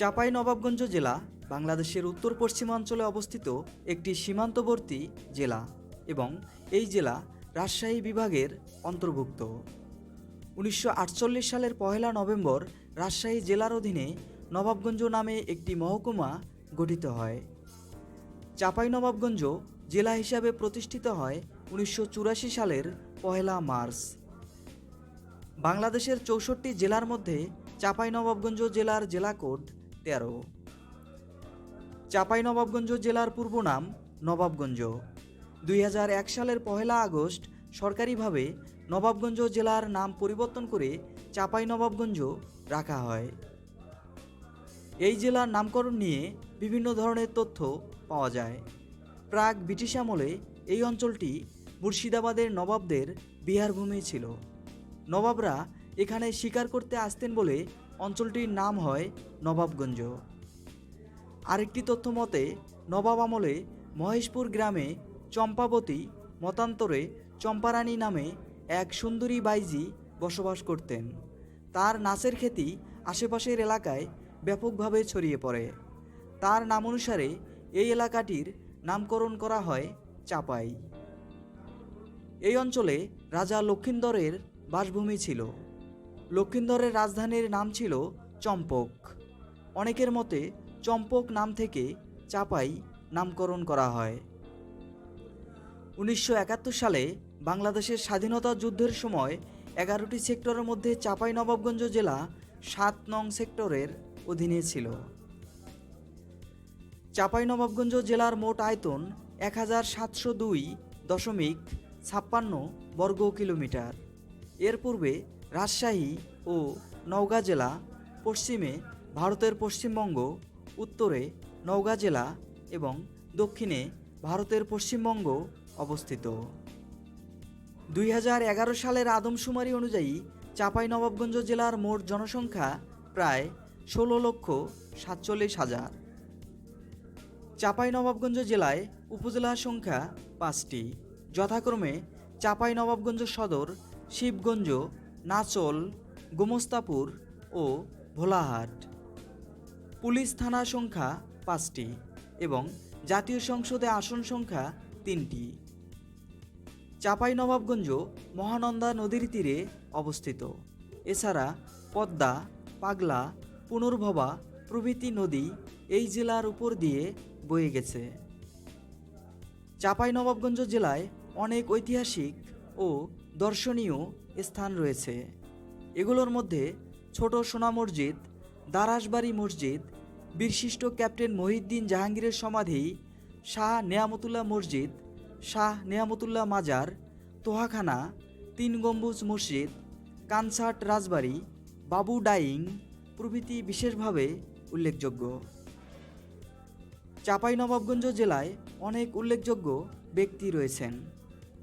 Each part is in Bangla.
চাপাই নবাবগঞ্জ জেলা বাংলাদেশের উত্তর পশ্চিমাঞ্চলে অবস্থিত একটি সীমান্তবর্তী জেলা এবং এই জেলা রাজশাহী বিভাগের অন্তর্ভুক্ত। উনিশশো আটচল্লিশ সালের পহেলা নভেম্বর রাজশাহী জেলার অধীনে নবাবগঞ্জ নামে একটি মহকুমা গঠিত হয়। চাঁপাইনবাবগঞ্জ জেলা হিসাবে প্রতিষ্ঠিত হয় উনিশশো চুরাশি সালের পহেলা মার্চ। বাংলাদেশের চৌষট্টি জেলার মধ্যে চাঁপাইনবাবগঞ্জ জেলার জেলা কোড তেরো। চাঁপাইনবাবগঞ্জ জেলার পূর্ব নাম নবাবগঞ্জ। দুই সালের পহেলা আগস্ট সরকারিভাবে নবাবগঞ্জ জেলার নাম পরিবর্তন করে চাঁপাইনবাবগঞ্জ রাখা হয়। এই জেলার নামকরণ নিয়ে বিভিন্ন ধরনের তথ্য পাওয়া যায়। প্রাক ব্রিটিশ আমলে এই অঞ্চলটি মুর্শিদাবাদের নবাবদের বিহারভূমি ছিল। নবাবরা এখানে শিকার করতে আসতেন বলে অঞ্চলটির নাম হয় নবাবগঞ্জ। আরেকটি তথ্য মতে, নবাব আমলে মহেশপুর গ্রামে চম্পাবতী মতান্তরে চম্পারানী নামে এক সুন্দরী বাইজি বসবাস করতেন। তার নাচের খ্যাতি আশেপাশের এলাকায় ব্যাপকভাবে ছড়িয়ে পড়ে। তার নাম অনুসারে এই এলাকাটির নামকরণ করা হয় চাপাই। এই অঞ্চলে রাজা লক্ষিন্দরের বাসভূমি ছিল। লক্ষিন্দরের রাজধানীর নাম ছিল চম্পক। অনেকের মতে চম্পক নাম থেকে চাপাই নামকরণ করা হয়। উনিশশো একাত্তর সালে বাংলাদেশের স্বাধীনতা যুদ্ধের সময় এগারোটি সেক্টরের মধ্যে চাপাই নবাবগঞ্জ জেলা সাত নং সেক্টরের অধীনে ছিল। চাপাই নবাবগঞ্জ জেলার মোট আয়তন এক হাজার সাতশো দুই দশমিক ছাপ্পান্ন বর্গ কিলোমিটার। এর পূর্বে রাজশাহী ও নওগাঁ জেলা পশ্চিমে ভারতের পশ্চিমবঙ্গ, উত্তরে নওগাঁ জেলা এবং দক্ষিণে ভারতের পশ্চিমবঙ্গ অবস্থিত। দুই হাজার এগারো সালের আদমশুমারি অনুযায়ী চাঁপাইনবাবগঞ্জ জেলার মোট জনসংখ্যা প্রায় ষোলো লক্ষ সাতচল্লিশ হাজার। চাঁপাইনবাবগঞ্জ জেলায় উপজেলার সংখ্যা পাঁচটি। যথাক্রমে চাঁপাইনবাবগঞ্জ সদর, শিবগঞ্জ নাচল, গোমস্তাপুর ও ভোলাহাট। পুলিশ থানা সংখ্যা পাঁচটি এবং জাতীয় সংসদে আসন সংখ্যা তিনটি। চাঁপাইনবাবগঞ্জ মহানন্দা নদীর তীরে অবস্থিত। এছাড়া পদ্মা, পাগলা, পুনর্ভবা প্রভৃতি নদী এই জেলার উপর দিয়ে বয়ে গেছে। চাঁপাইনবাবগঞ্জ জেলায় অনেক ঐতিহাসিক ও দর্শনীয় স্থান রয়েছে। এগুলোর মধ্যে ছোট সোনা মসজিদ দারাসবাড়ি মসজিদ বীরশিষ্ট ক্যাপ্টেন মহিউদ্দিন জাহাঙ্গীরের সমাধি, শাহ নেয়ামতুল্লাহ মসজিদ, শাহ নেয়ামতুল্লাহ মাজার, তোহাখানা, তিন গম্বুজ মসজিদ কানসার্ট রাজবাড়ি, বাবু ডাইং প্রভৃতি বিশেষভাবে উল্লেখযোগ্য। চাঁপাইনবাবগঞ্জ জেলায় অনেক উল্লেখযোগ্য ব্যক্তি রয়েছেন,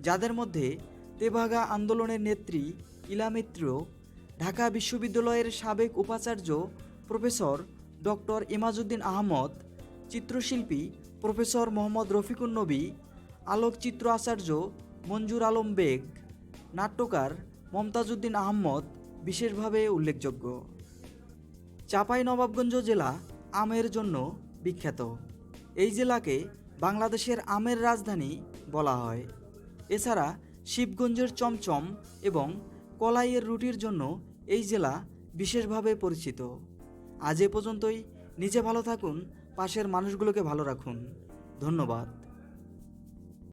যাদের মধ্যে তেভাগা আন্দোলনের নেত্রী ইলামিত্র ঢাকা বিশ্ববিদ্যালয়ের সাবেক উপাচার্য প্রফেসর ডক্টর ইমাজউদ্দিন আহমদ, চিত্রশিল্পী প্রফেসর মোহাম্মদ রফিকুন নবী, আলোকচিত্র আচার্য মঞ্জুর আলম বেগ, নাট্যকার মমতাজুদ্দিন আহমদ বিশেষভাবে উল্লেখযোগ্য। চাঁপাইনবাবগঞ্জ জেলা আমের জন্য বিখ্যাত। এই জেলাকে বাংলাদেশের আমের রাজধানী বলা হয়। এছাড়া শিবগঞ্জের চমচম এবং কলাইয়ের রুটির জন্য এই জেলা বিশেষভাবে পরিচিত। আজ এ পর্যন্তই। নিজে ভালো থাকুন, পাশের মানুষগুলোকে ভালো রাখুন। ধন্যবাদ।